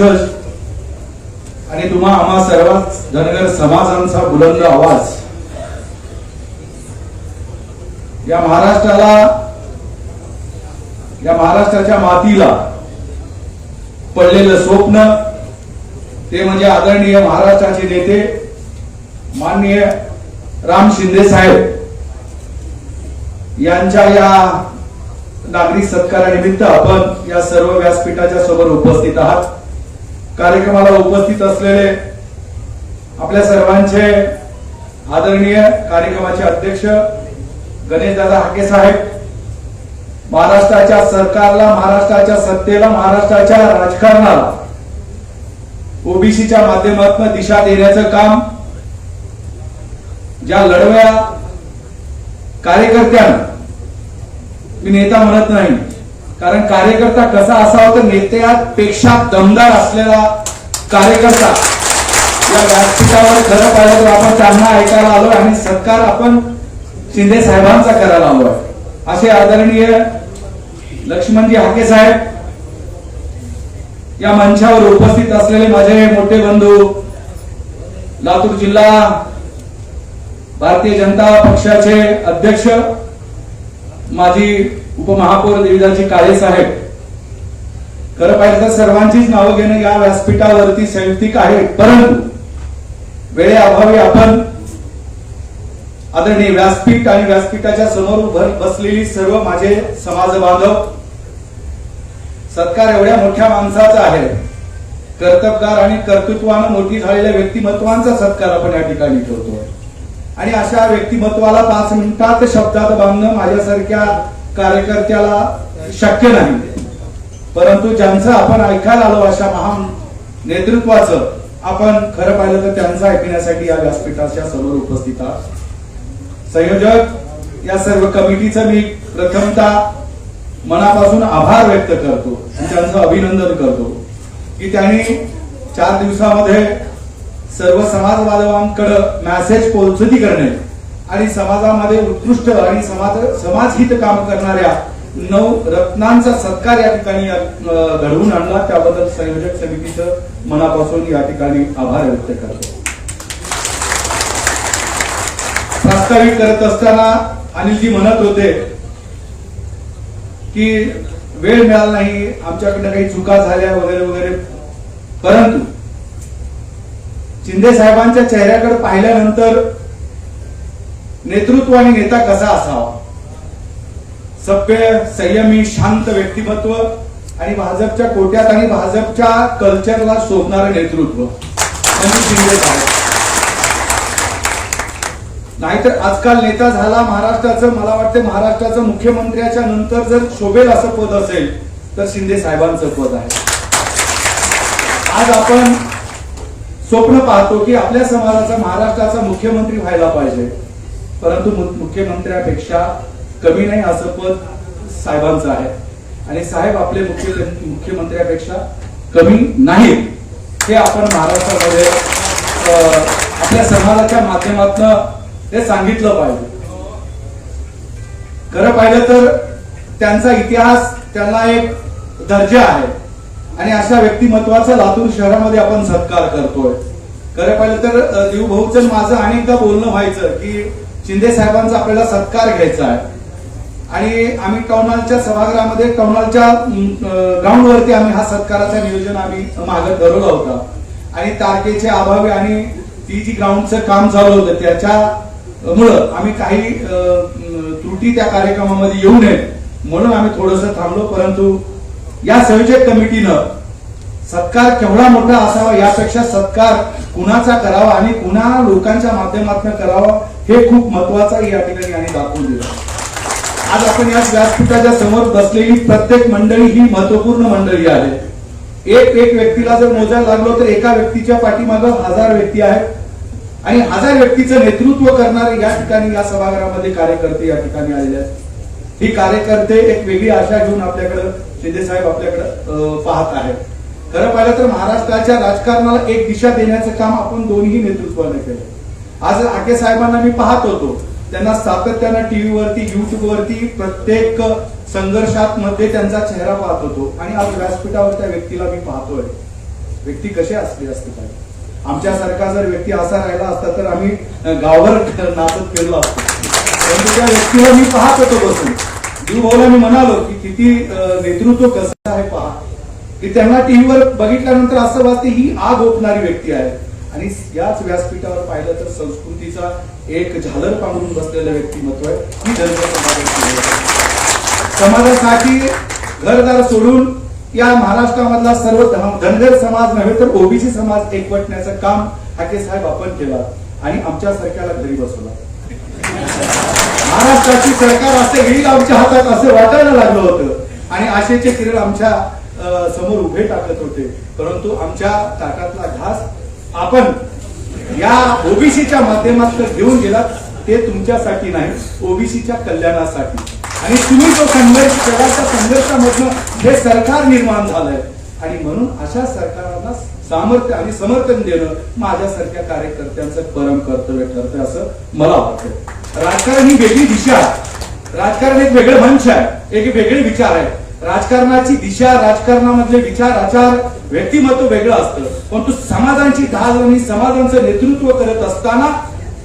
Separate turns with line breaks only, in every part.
वंशज आणि तुम्हा आम्हा सर्वात धनगर समाजांचा बुलंद आवाज. या महाराष्ट्राला या महाराष्ट्राच्या मातीला पडलेलं स्वप्न ते म्हणजे आदरणीय महाराष्ट्राचे नेते माननीय राम शिंदे साहेब यांच्या या नागरिक सत्कारानिमित्त आपण या सर्व व्यासपीठाच्या सोबत उपस्थित आहात. कार्यक्रमाला उपस्थित असलेले आपल्या सर्वांचे आदरणीय कार्यक्रमाचे अध्यक्ष गणेशदादा हाके साहेब महाराष्ट्राच्या सरकारला महाराष्ट्राच्या सत्तेला महाराष्ट्राच्या राजकारणाला ओबीसीच्या माध्यमातून दिशा देण्याचं काम ज्या लढव्या कार्यकर्त्यांना मी नेता म्हणत नाही. कारण कार्यकर्ता कसा असावा तर नेत्यापेक्षा दमदार असलेला कार्यकर्ता या व्यासपीठावर खरं पाहिलं तर आपण त्यांना ऐकायला आलो आणि सत्कार आपण शिंदे साहेबांचा करायला आलो असे आदरणीय लक्ष्मणजी हाके साहेब या मंचावर उपस्थित असलेले माझे मोठे बंधू लातूर जिल्हा भारतीय जनता पक्षाचे अध्यक्ष माजी उपमहापौर देवीदासजी काळे साहेब. खरं पाहिजे तर सर्वांचीच नावं घेणं या व्यासपीठावरती संयुक्तिक आहे परंतु वेळेअभावी आपण आदरणीय व्यासपीठ आणि व्यासपीठाच्या समोर उभं बसलेली सर्व माझे समाज बांधव सत्कार एवढ्या मोठ्या माणसाचा आहे. कर्तबगार आणि कर्तृत्वानं मोठी झालेल्या व्यक्तिमत्वांचा सत्कार आपण या ठिकाणी ठेवतो आणि अशा व्यक्तिमत्वाला पाच मिनिटात शब्दात बांधणं माझ्यासारख्या कार्यकर्त्याला शक्य नाही. परंतु ज्यांचं आपण ऐकायला आलो अशा महान नेतृत्वाचं आपण खरं पाहिलं तर त्यांचं ऐकण्यासाठी या व्यासपीठाच्या समोर उपस्थित आहात. संयोजक या सर्व कमिटीचं मी प्रथमतः मनापासून आभार व्यक्त करतो आणि त्यांचं अभिनंदन करतो की त्यांनी चार दिवसामध्ये सर्व समाज बांधवांकडे मॅसेज पोहोचती करणे. आणि समाजामध्ये उत्कृष्ट आणि समाज समाजहित काम करणाऱ्या नऊ रत्नांचा सत्कार या ठिकाणी घडवून आणला. त्याबद्दल संयोजक समितीचं मनापासून या ठिकाणी आभार व्यक्त करतो. प्रास्ताविक करत असताना अनिलजी म्हणत होते की वेळ मिळाला नाही आमच्याकडनं काही चुका झाल्या वगैरे वगैरे. परंतु शिंदे साहेबांच्या चेहऱ्याकडे पाहिल्यानंतर नेतृत्व आणि नेता कसा असावा? सभ्य संयमी शांत व्यक्तिमत्व आणि भाजपच्या कोट्यात आणि भाजपच्या कल्चरला शोभणारं नेतृत्व. शिंदे साहेब नाहीतर आजकाल नेता झाला महाराष्ट्राचं मला वाटतं महाराष्ट्राचं मुख्यमंत्र्याच्या नंतर जर शोभेल असं पद असेल तर शिंदे साहेबांचं पद आहे. आज आपण स्वप्न पाहतो की आपल्या समाजाचा महाराष्ट्राचा मुख्यमंत्री व्हायला पाहिजे. परंतु मुख्यमंत्र्यापेक्षा कमी नाही असं पद साहेबांचं आहे. आणि साहेब आपले मुख्य मुख्यमंत्र्यापेक्षा कमी नाही हे आपण महाराष्ट्रामध्ये आपल्या समाजाच्या माध्यमातून हे सांगितलं पाहिजे. खरं पाहिलं तर त्यांचा इतिहास त्यांना एक दर्जा आहे. आणि अशा व्यक्तिमत्वाचा लातूर शहरामध्ये आपण सत्कार करतोय. खरं पाहिलं तर देऊ भाऊचं माझं अनेकदा बोलणं व्हायचं की शिंदे साहेबांचा आपल्याला सत्कार घ्यायचा आहे. आणि आम्ही टौनहॉलच्या सभागृहामध्ये टौनहॉलच्या ग्राउंडवरती आम्ही हा सत्काराचं नियोजन आम्ही मागे ठरवलं होतं. आणि तारखेचे अभावी आणि ती जी ग्राउंडचं काम चालू होतं त्याच्यामुळे आम्ही काही त्रुटी त्या कार्यक्रमामध्ये येऊ नये म्हणून आम्ही थोडस थांबलो परंतु या संयोजक कमिटीनं सत्कार केवढा मोठा असावा यापेक्षा सत्कार कुणाचा करावा आणि कुणा लोकांच्या माध्यमातून करावा हे खूप महत्वाचं या ठिकाणी यांनी दाखवून दिलं. आज आपण या व्यासपीठाच्या समोर बसलेली प्रत्येक मंडळी ही महत्त्वपूर्ण मंडळी आहे. एक एक व्यक्तीला जर मोजायला लागलो तर एका व्यक्तीच्या पाठीमागं हजार व्यक्ती आहेत. आणि हजार व्यक्तीचं नेतृत्व करणारे या ठिकाणी या सभागृहामध्ये कार्यकर्ते या ठिकाणी आलेले आहेत. ही कार्यकर्ते एक वेगळी आशा घेऊन आपल्याकडे शिंदे साहेब आपल्याकडे अं, पाहत आहेत. खरं पाहिलं तर महाराष्ट्राच्या राजकारणाला एक दिशा देण्याचं काम आपण दोन्ही नेतृत्वाने केलं. आज आके साहेबांना मी पाहत होतो. त्यांना सातत्यानं टीव्हीवरती युट्यूबवरती प्रत्येक संघर्षात मध्ये त्यांचा चेहरा पाहत होतो. आणि आज व्यासपीठावर त्या व्यक्तीला मी पाहतोय. व्यक्ती कशी असली असते काय आमच्यासारखा जर व्यक्ती असा राहिला असता तर आम्ही गावभर नाचत फिरलो असतो. परंतु त्या व्यक्तीला मी पाहत होतो बसून. भाऊला मी म्हणालो की किती नेतृत्व कसं आहे पहा. की त्यांना टीव्हीवर बघितल्यानंतर असं वाटते ही आग ओपणारी व्यक्ती आहे. आणि याच व्यासपीठावर पाहिलं तर संस्कृतीचा एक झालर पांघरून बसलेलं व्यक्तिमत्व आहे. समाजासाठी घरदार सोडून या महाराष्ट्रामधला सर्व धनगर समाज नव्हे तर ओबीसी समाज एकवटण्याचं काम हाके साहेब आपण केला आणि आमच्या सरकारला घरी बसवला. महाराष्ट्राची सरकार असे येईल आमच्या हातात असं वाटायला लागलं होतं. आणि आशेचे किरण आमच्यासमोर उभे टाकत होते. परंतु आमच्या ताटातला घास आपण या ओबीसीच्या माध्यमातून घेऊन गेलात ते तुमच्यासाठी नाही ओबीसीच्या कल्याणासाठी. आणि तुम्ही तो संघर्ष केला त्या संघर्षामधनं हे सरकार निर्माण झालंय. आणि म्हणून अशा सरकारांना सामर्थ्य आणि समर्थन देणं माझ्यासारख्या कार्यकर्त्यांचं परम कर्तव्य ठरतं असं मला वाटतं राजकारण ही वेगळी दिशा आहे. राजकारण एक वेगळं मंच आहे. एक वेगळे विचार आहे. राजकारणाची दिशा राजकारणामधले विचार आचार व्यक्तिमत्व वेगळं असतं. परंतु समाजांची धाज आणि समाजांचं नेतृत्व करत असताना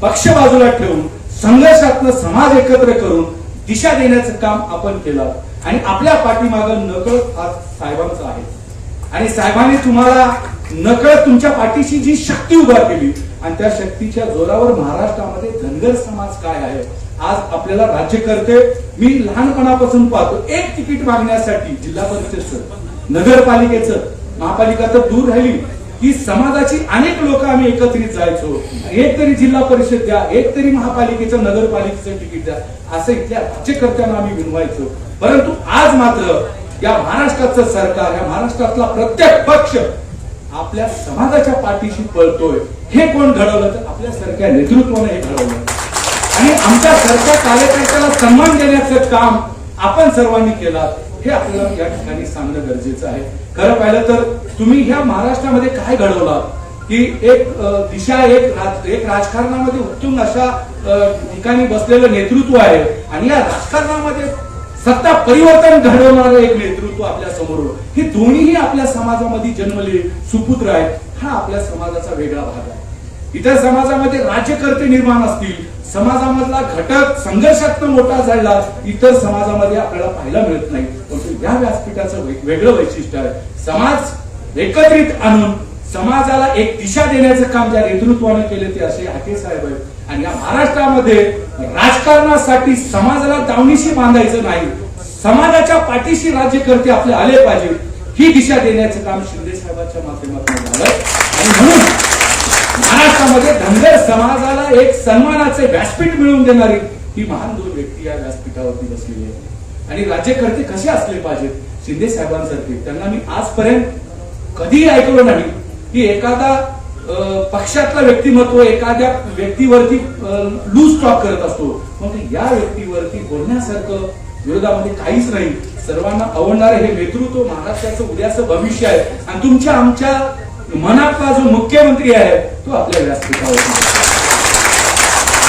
पक्ष बाजूला ठेवून संघर्षातलं समाज एकत्र करून दिशा देण्याचं काम आपण केलं. आणि आपल्या पाठीमागं नकळत हा साहेबांचा आहे. आणि साहेबांनी तुम्हाला नकळत तुमच्या पाठीशी जी शक्ती उभा केली आणि त्या शक्तीच्या जोरावर महाराष्ट्रामध्ये धनगर समाज काय आहे आज आपल्याला राज्यकर्ते मी लहानपणापासून पाहतो एक तिकीट मागण्यासाठी जिल्हा परिषदचं नगरपालिकेचं महापालिका तर दूर राहिली. की समाजाची अनेक लोक आम्ही एकत्रित जायचो. एक तरी जिल्हा परिषद द्या एक तरी महापालिकेचं नगरपालिकेचं तिकीट द्या. असं इथल्या राज्यकर्त्यांना आम्ही विनवायचो. परंतु आज मात्र या महाराष्ट्राचं सरकार या महाराष्ट्रातला प्रत्येक पक्ष आपल्या समाजाच्या पाठीशी पळतोय. हे कोण घडवलं तर आपल्या सरकार नेतृत्वाने हे घडवलं. आणि आमच्या सरकार कार्यकर्त्याला सन्मान देण्याचं काम आपण सर्वांनी केला हे आपल्याला या ठिकाणी सांगणं गरजेचं आहे. खरं पाहिलं तर तुम्ही ह्या महाराष्ट्रामध्ये काय घडवलं? की एक दिशा एक राज- एक राजकारणामध्ये उत्तुंग अशा ठिकाणी बसलेलं नेतृत्व आहे आणि या राजकारणामध्ये सत्ता परिवर्तन घडवणारं एक नेतृत्व आपल्यासमोर हे दोन्हीही आपल्या समाजामध्ये जन्मले सुपुत्र आहेत. हा आपल्या समाजाचा वेगळा भाग आहे. इतर समाजामध्ये राज्यकर्ते निर्माण असतील समाजामधला घटक संघर्षात मोठा झाला इतर समाजामध्ये आपल्याला पाहायला मिळत नाही. परंतु या व्यासपीठाचं वेगळं वैशिष्ट्य आहे. समाज एकत्रित आणून समाजाला एक दिशा देण्याचं काम ज्या नेतृत्वाने केले ते असे हाके साहेब आहेत. आणि या महाराष्ट्रामध्ये राजकारणासाठी समाजाला दावणीशी बांधायचं नाही. समाजाच्या पाठीशी राज्यकर्ते आपले आले पाहिजे ही दिशा देण्याचं काम शिंदे साहेबांच्या माध्यमातून झालं आणि म्हणून महाराष्ट्रामध्ये धनगर समाजाला एक सन्मानाचे व्यासपीठ मिळवून देणारी ही महान दोन व्यक्ती या व्यासपीठावरती बसलेली आहे. आणि राज्यकर्ते कसे असले पाहिजेत शिंदे साहेबांसारखे त्यांना मी आजपर्यंत कधीही ऐकलं नाही. की एखादा पक्षातला व्यक्तिमत्व एखाद्या व्यक्तीवरती लूज टॉक करत असतो. पण या व्यक्तीवरती बोलण्यासारखं विरोधामध्ये काहीच नाही. सर्वांना आवडणारे हे नेतृत्व महाराष्ट्राचं उद्याचं भविष्य आहे. आणि तुमच्या आमच्या मनातला जो मुख्यमंत्री आहे तो आपल्या व्यासपीठावर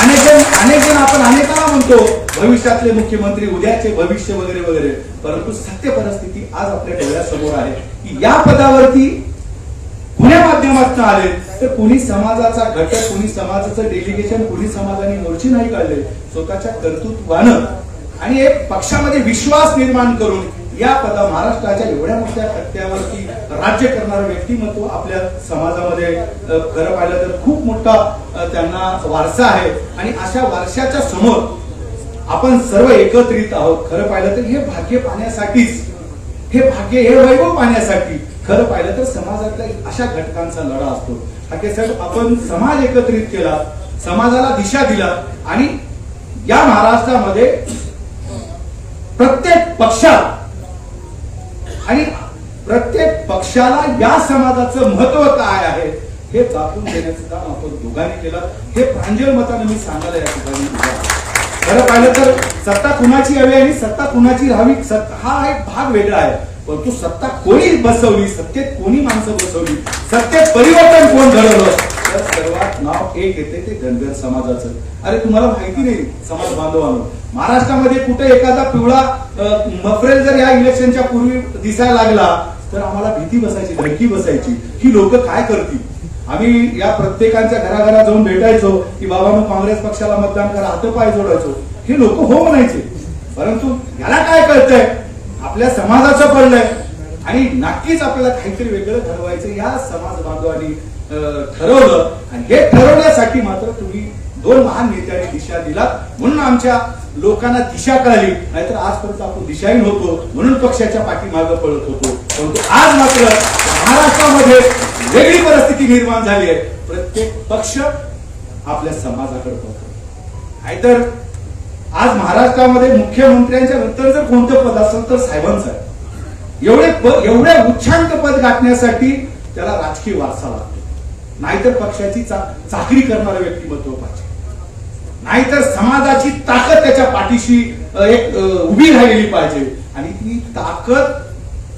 अनेक जण अनेक जण आपण अनेकांना म्हणतो भविष्यातले मुख्यमंत्री उद्याचे भविष्य वगैरे वगैरे. परंतु सत्य परिस्थिती आज आपल्या डोळ्यासमोर आहे की या पदावरती कुण्या माध्यमातून आले? तर कुणी समाजाचा घटक कुणी समाजाचं डेलिगेशन कुणी समाजाने मोर्चे नाही काढले. स्वतःच्या कर्तृत्वानं आणि एक पक्षामध्ये विश्वास निर्माण करून या पदा महाराष्ट्राच्या एवढ्या मोठ्या टप्प्यावरती राज्य करणारं व्यक्तिमत्व आपल्या समाजामध्ये खरं पाहिलं तर खूप मोठा त्यांना वारसा आहे. आणि अशा वारशाच्या समोर आपण सर्व एकत्रित आहोत. खरं पाहिलं तर हे भाग्य पाहण्यासाठीच. हे भाग्य हे वैभव पाहण्यासाठी. खरं पाहिलं तर समाजातल्या अशा घटकांचा लढा असतो. हाके साहेब आपण समाज एकत्रित केला समाजाला दिशा दिला आणि या महाराष्ट्रामध्ये प्रत्येक पक्षात आणि प्रत्येक पक्षाला या समाजाचं महत्त्व काय आहे हे दाखवून देण्याचं काम आपण दोघांनी केलं. हे प्रांजल मताने मी सांगायला या ठिकाणी खरं पाहिलं तर सत्ता कुणाची हवी आणि सत्ता कुणाची राहावी सत्ता हा एक भाग वेगळा आहे. परंतु सत्ता कोणी बसवली? सत्तेत कोणी माणसं बसवली? सत्तेत परिवर्तन कोण घडवलं? तर सर्वात नाव एक येते ते धनगर समाजाचं. अरे तुम्हाला माहिती नाही समाज बांधवांना महाराष्ट्रामध्ये कुठे एखादा पिवळा मफरेल जर या इलेक्शनच्या पूर्वी दिसायला लागला तर आम्हाला भीती बसायची धडकी बसायची. ही लोक काय करतील? आम्ही या प्रत्येकांच्या घराघरात जाऊन भेटायचो की बाबांनो काँग्रेस पक्षाला मतदान करा हात पाय जोडायचो. हे लोक हो म्हणायचे. परंतु याला काय कळतंय? आपल्या समाजाचं पडलंय. आणि नक्कीच आपल्याला काहीतरी वेगळं ठरवायचं या समाज बांधवांनी ठरवलं. आणि हे ठरवण्यासाठी मात्र तुम्ही दोन महान नेत्यांनी दिशा दिला म्हणून आमच्या लोकांना दिशा कळाली. नाहीतर आजपर्यंत आपण दिशाहीन होतो. म्हणून पक्षाच्या पाठीमागं पळत होतो. परंतु आज मात्र महाराष्ट्रामध्ये वेगळी परिस्थिती निर्माण झाली आहे. प्रत्येक पक्ष आपल्या समाजाकडे बघतो. नाहीतर आज महाराष्ट्रामध्ये मुख्यमंत्र्यांच्या नंतर जर कोणतं पद असेल तर साहेबांचं. आहे एवढे प- एवढे उच्चांक पद गाठण्यासाठी त्याला राजकीय वारसा लागतो. नाहीतर पक्षाची चाकरी करणारं व्यक्तिमत्व पाहिजे. नाहीतर समाजाची ताकद त्याच्या पाठीशी एक उभी राहिलेली पाहिजे. आणि ती ताकद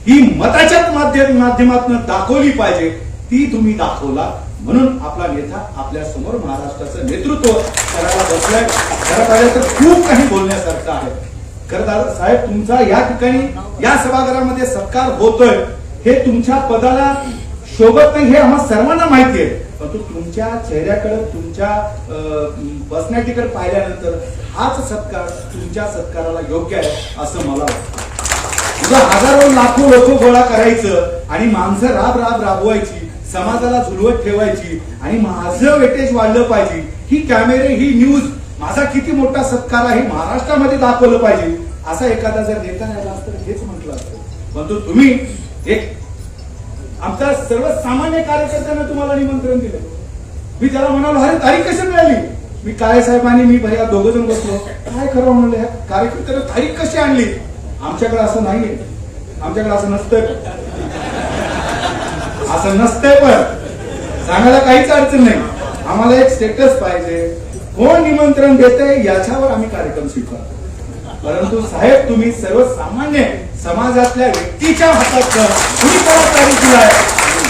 ही मताच्या माध्यम माध्यमातून दाखवली पाहिजे. ती तुम्ही दाखवला म्हणून आपला नेता आपल्यासमोर महाराष्ट्राचं नेतृत्व करायला बसलाय. करत आले तर खूप काही बोलण्यासारखं आहे. खरं दादा साहेब तुमचा या ठिकाणी या सभागृहामध्ये सत्कार होतोय. हे तुमच्या पदाला शोभत नाही हे आम्हाला सर्वांना माहिती आहे. परंतु तुमच्या चेहऱ्याकडे तुमच्या पर्सनॅलिटीकडे पाहिल्यानंतर हाच सत्कार तुमच्या सत्काराला योग्य आहे असं मला वाटतं. हजारो लाखो लोक गोळा करायचं आणि माणसं राब राब राबवायची समाजाला झुलवत ठेवायची आणि माझं वेटेज वाढलं पाहिजे. ही कॅमेरे ही न्यूज माझा किती मोठा सत्कार आहे महाराष्ट्रामध्ये दाखवलं पाहिजे. असा एखादा जर नेता राहिला असतं तर हेच म्हटलं असतं. परंतु तुम्ही एक आमच्या सर्वसामान्य कार्यकर्त्यांना तुम्हाला निमंत्रण दिलं मी त्याला म्हणालो अरे तारीख कशी मिळाली? मी काळे साहेब आणि मी भैया दोघ जण बसलो. काय खरं? म्हणलं ह्या कार्यकर्त्याला तारीख कशी आणली? आमच्याकडे असं नाहीये. आमच्याकडे असं नसतंय. असं नसतंय पण. सांगायला काहीच अडचण नाही. आम्हाला एक स्टेटस पाहिजे. कोण निमंत्रण देते याच्यावर आम्ही कार्यक्रम स्वीकारतो. परंतु साहेब तुम्ही सर्वसामान्य समाजातल्या व्यक्तीच्या हातात तुम्ही दिलाय?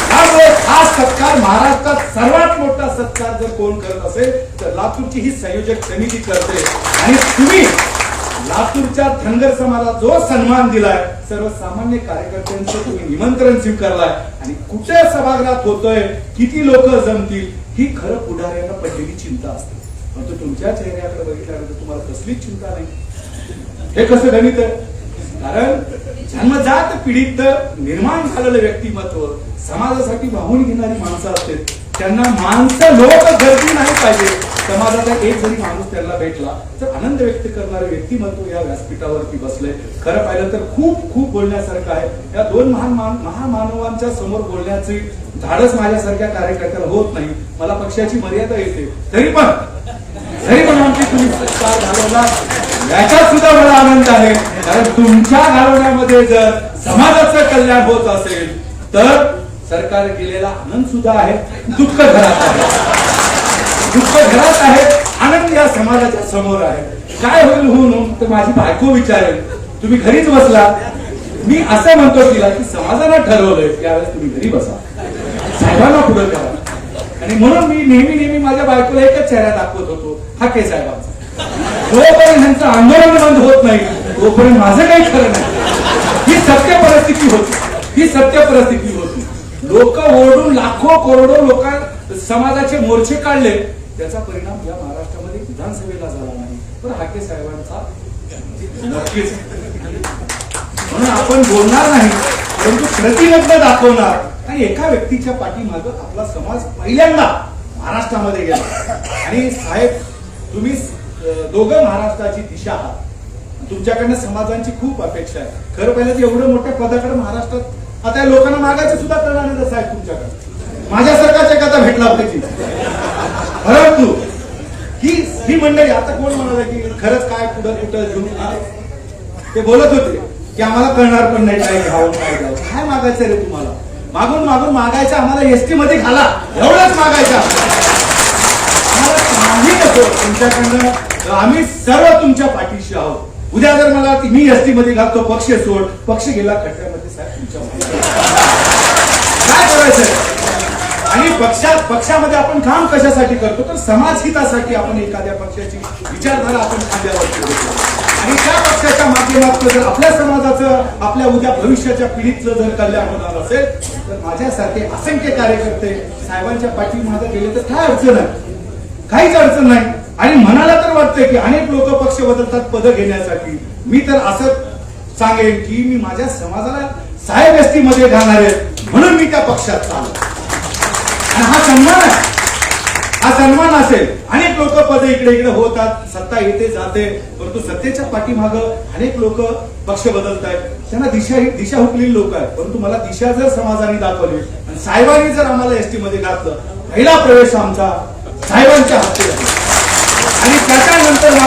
त्यामुळे हा सत्कार महाराष्ट्रात सर्वात मोठा सत्कार जर कोण करत असेल तर लातूरची ही संयोजक समिती करते. आणि तुम्ही लातूरच्या धनगर समाजाला जो सन्मान दिलाय सर्वसामान्य कार्यकर्त्यांचं तुम्ही निमंत्रण स्वीकारलाय. आणि कुठे सभागृहात होतोय किती लोक जमतील ही खरं पुढाऱ्यांना पडलेली चिंता असते. परंतु तुमच्या चेहऱ्याकडे बघितल्यानंतर तुम्हाला कसलीच चिंता नाही. हे कसं गणित आहे? कारण जन्मजात पिढीत निर्माण झालेलं व्यक्तिमत्व समाजासाठी वाहून घेणारी माणसं असतात त्यांना माणसं लोक गर्दी नाही पाहिजे. समाजाचा एक जरी माणूस त्यांना भेटला तर आनंद व्यक्त करणारे व्यक्तिमत्व या व्यासपीठावरती बसले खरं पाहिलं तर खूप खूप बोलण्यासारखं आहे. या दोन महान महामानवांच्या समोर बोलण्याचे धाडस माझ्यासारख्या कार्यकर्त्याला होत नाही. मला पक्षाची मर्यादा येते. तरी पण तरी पण आमची तुम्ही सत्कार घालवला याच्यात सुद्धा मला आनंद आहे. कारण तुमच्या घालवण्यामध्ये जर समाजाचं कल्याण होत असेल तर सरकार केलेला आनंद सुद्धा आहे दुःख घरात आहे. दुःख घरात आहे आनंद या समाजाच्या समोर आहे. काय होईल होऊन तर माझी बायको विचारेल तुम्ही घरीच बसला? मी असं म्हणतो तिला की समाजानं ठरवलंय त्यावेळेस तुम्ही घरी बसा. साहेबांना पुढे करा. आणि म्हणून मी नेहमी नेहमी माझ्या बायकोला एकच चेहरा दाखवत होतो हा के साहेबांचा. जोपर्यंत ह्यांचं आंदोलन बंद होत नाही तोपर्यंत माझं काही खरं नाही. ही सत्य परिस्थिती होती. ही सत्य परिस्थिती होती. लोक ओरडून लाखो करोडो लोक समाजाचे मोर्चे काढले. त्याचा परिणाम या महाराष्ट्रामध्ये विधानसभेला झाला नाही. पण हाके साहेबांचा नक्कीच. म्हणून आपण बोलणार नाही परंतु प्रतिबद्ध दाखवणार. आणि एका व्यक्तीच्या पाठीमाग आपला समाज पहिल्यांदा महाराष्ट्रामध्ये गेला. आणि साहेब तुम्ही दोघं महाराष्ट्राची दिशा आहात. तुमच्याकडनं समाजांची खूप अपेक्षा आहे. खरं पाहिलं एवढं मोठ्या पदाकडे महाराष्ट्रात आता या लोकांना मागायचं सुद्धा कळणार नाही साहेब तुमच्याकडे. माझ्यासारखाच एखादा भेटला पाहिजे परंतु ही ही मंडळी आता कोण म्हणाला की खरंच काय पुढं कुठं घेऊन ते बोलत होते की आम्हाला कळणार पण नाही काय घ्यावं काय घ्यावं. काय मागायचं रे तुम्हाला? मागून मागून मागायचं आम्हाला एसटी मध्ये घाला. एवढंच मागायचं आम्हाला. काही नको तुमच्याकडनं आम्ही सर्व तुमच्या पाठीशी आहोत. उद्या जर मला मी एसटी मध्ये घालतो पक्ष सोड पक्ष गेला खड्ड्यामध्ये साहेब तुमच्या काय करायचं आणि पक्षात पक्षामध्ये आपण काम कशासाठी करतो? तर समाजहितासाठी आपण एखाद्या पक्षाची विचारधारा आपण खांद्यावर करतो आणि त्या पक्षाच्या माध्यमातून जर आपल्या समाजाचं आपल्या उद्या भविष्याच्या पिढीतलं जर कल्याण होणार असेल तर माझ्यासारखे असंख्य कार्यकर्ते साहेबांच्या पाठीमागे गेले तर काय अडचण आहे? काहीच अडचण नाही. आणि मनाला तर वाटतंय की अनेक लोक पक्ष बदलतात पद घेण्यासाठी. मी तर असं सांगेन की मी माझ्या समाजाला साहेब एसटीमध्ये घालणार आहे म्हणून मी त्या पक्षात चालू आणि हा सन्मान आहे. हा सन्मान असेल. अनेक लोक पद इकडे इकडे होतात सत्ता येते जाते परंतु सत्तेच्या पाठीमाग अनेक लोक पक्ष बदलत आहेत त्यांना दिशा दिशा हुकलेली लोक आहेत. परंतु मला दिशा जर समाजाने दाखवली आणि साहेबांनी जर आम्हाला एसटी मध्ये घातलं पहिला प्रवेश आमचा साहेबांच्या हाती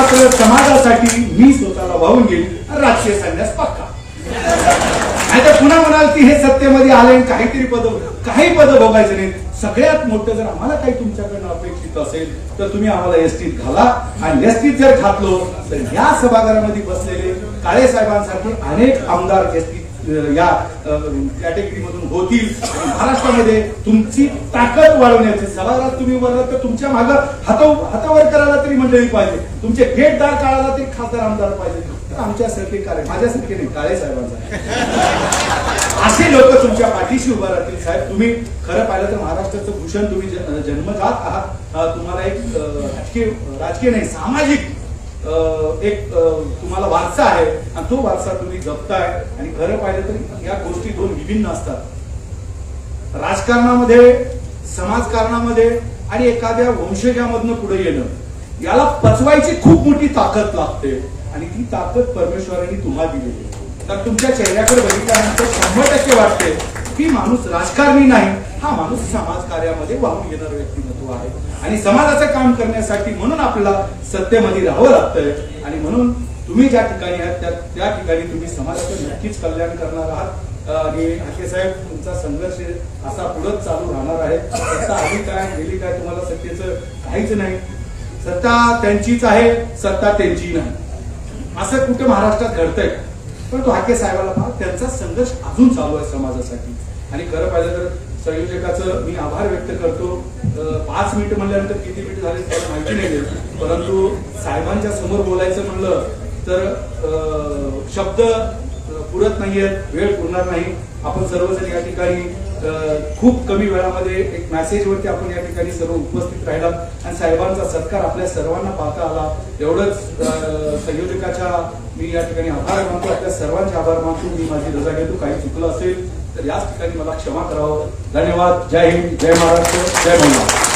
आपलं समाजासाठी मी स्वतःला वाहून घेईल आणि राजकीय संन्यास पक्का. नाही तर पुन्हा म्हणाल की हे सत्तेमध्ये आले काहीतरी पद काही पद बघायचे नाही. सगळ्यात मोठं जर आम्हाला काही तुमच्याकडनं अपेक्षित असेल तर तुम्ही आम्हाला एसटीत घाला. आणि एसटीत जर घातलो तर या सभागृहामध्ये बसलेले काळे साहेबांसारखे अनेक आमदार एसटी या कॅटेगरीमधून होतील. महाराष्ट्रामध्ये तुमची ताकद वाढवण्याची सभागृहात तुम्ही उभं तर तुमच्या मागं हात हातावर करायला तरी मंडळी पाहिजे. तुमचे गेटदार काढायला तरी खासदार आमदार पाहिजे. तर आमच्यासारखे कार्य माझ्यासारखे नाही काळे साहेबांचा असे लोक तुमच्या पाठीशी उभा राहतील साहेब. तुम्ही खरं पाहिलं तर महाराष्ट्राचं भूषण तुम्ही जन्मजात आहात. तुम्हाला एक राजकीय राजकीय नाही सामाजिक एक तुम्हाला वारसा आहे आणि तो वारसा तुम्ही जपताय आणि खरं पाहिलं तरी या गोष्टी दोन विभिन्न असतात राजकारणामध्ये समाजकारणामध्ये आणि एखाद्या वंशजामधनं पुढे येणं याला पचवायची खूप मोठी ताकद लागते आणि ती ताकद परमेश्वरांनी तुम्हाला दिलेली आहे. तर तुमच्या चेहऱ्याकडे बघितल्यानंतर शंभर टक्के वाटते की माणूस राजकारणी नाही हा माणूस समाज कार्यामध्ये वाहून येणार व्यक्तिमत्व आहे. आणि समाजाचं काम करण्यासाठी म्हणून आपल्याला सत्तेमध्ये राहावं लागतंय. आणि म्हणून तुम्ही ज्या ठिकाणी आहात त्या त्या ठिकाणी तुम्ही समाजाचं नक्कीच कल्याण करणार आहात. आणि हाके साहेब तुमचा संघर्ष असा पुढेच चालू राहणार आहे. सत्ता आधी काय गेली काय तुम्हाला सत्तेचं काहीच नाही. सत्ता त्यांचीच आहे सत्ता त्यांची नाही. असं कुठे महाराष्ट्रात घडतंय. पण तो हाके साहेबाला पहा त्यांचा संघर्ष अजून चालू आहे समाजासाठी. आणि खरं पाहिलं तर संयोजकाचं मी आभार व्यक्त करतो. पाच मिनिट म्हणल्यानंतर किती मिनिट झाले मला माहिती नाही परंतु साहेबांच्या समोर बोलायचं म्हणलं तर अं, शब्द पुरत नाहीयेत वेळ पुरणार नाही. आपण सर्वजण या ठिकाणी खूप कमी वेळामध्ये एक मेसेजवरती आपण या ठिकाणी सर्व उपस्थित राहिला आणि साहेबांचा सत्कार आपल्या सर्वांना पाहता आला. एवढंच संयोजकाच्या मी या ठिकाणी आभार मानतो. आपल्या सर्वांचे आभार मानतो. मी माझी रजा घेतो. काही चुकलं असेल तर याच ठिकाणी मला क्षमा करावं. धन्यवाद. जय हिंद. जय महाराष्ट्र. जय महाराष्ट्र